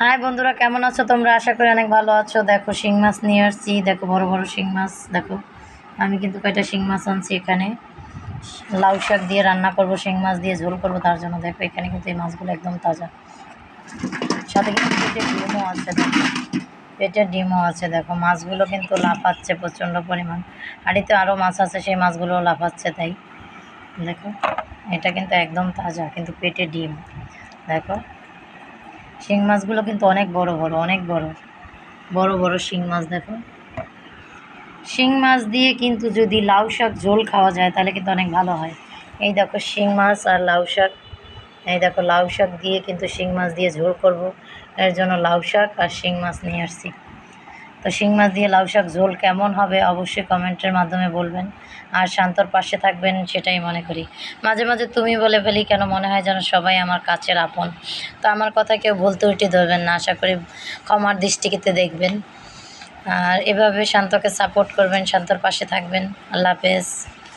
High বন্ধুরা, কেমন আছো তোমরা? আশা করি অনেক ভালো আছো। দেখো, শিং মাছ নিয়ে আসছি। দেখো, বড় বড় শিং মাছ, দেখো। আমি কিন্তু কয়টা শিং মাছ আনছি এখানে। লাউ শাক দিয়ে রান্না করব, শিং মাছ দিয়ে ঝোল করব, তার জন্য দেখো, এখানে কিন্তু এই মাছগুলো একদম তাজা। সাথে কিন্তু পেটের ডিমও আছে, দেখো। পেটের ডিমও আছে, দেখো। মাছগুলো কিন্তু লাফাচ্ছে প্রচণ্ড পরিমাণ। হাঁড়িতে আরও মাছ আছে, সেই মাছগুলো লাফাচ্ছে তাই। দেখো, এটা কিন্তু একদম তাজা, কিন্তু পেটে ডিম। দেখো। শিং মাছগুলো কিন্তু অনেক বড় বড়, অনেক বড়। বড় বড় শিং মাছ দেখো। শিং মাছ দিয়ে কিন্তু যদি লাউ শাক ঝোল খাওয়া যায়, তাহলে কিন্তু অনেক ভালো হয়। এই দেখো শিং মাছ আর লাউ শাক। এই দেখো লাউ শাক দিয়ে কিন্তু শিং মাছ দিয়ে ঝোল করব। এর জন্য লাউ শাক আর শিং মাছ নিয়ে আসছি। তো শিং মাছ দিয়ে লাউ শাক ঝোল কেমন হবে অবশ্যই কমেন্টের মাধ্যমে বলবেন। আর শান্তর পাশে থাকবেন সেটাই মনে করি। মাঝে মাঝে তুমি বলে ফেলি কেন মনে হয় যেন সবাই আমার কাছের আপন। তো আমার কথা কেউ ভুলতে উঠে ধরবেন না, আশা করি ক্ষমার দৃষ্টিতে দেখবেন। আর এভাবে শান্তকে সাপোর্ট করবেন, শান্তর পাশে থাকবেন। আল্লাহ হাফেজ।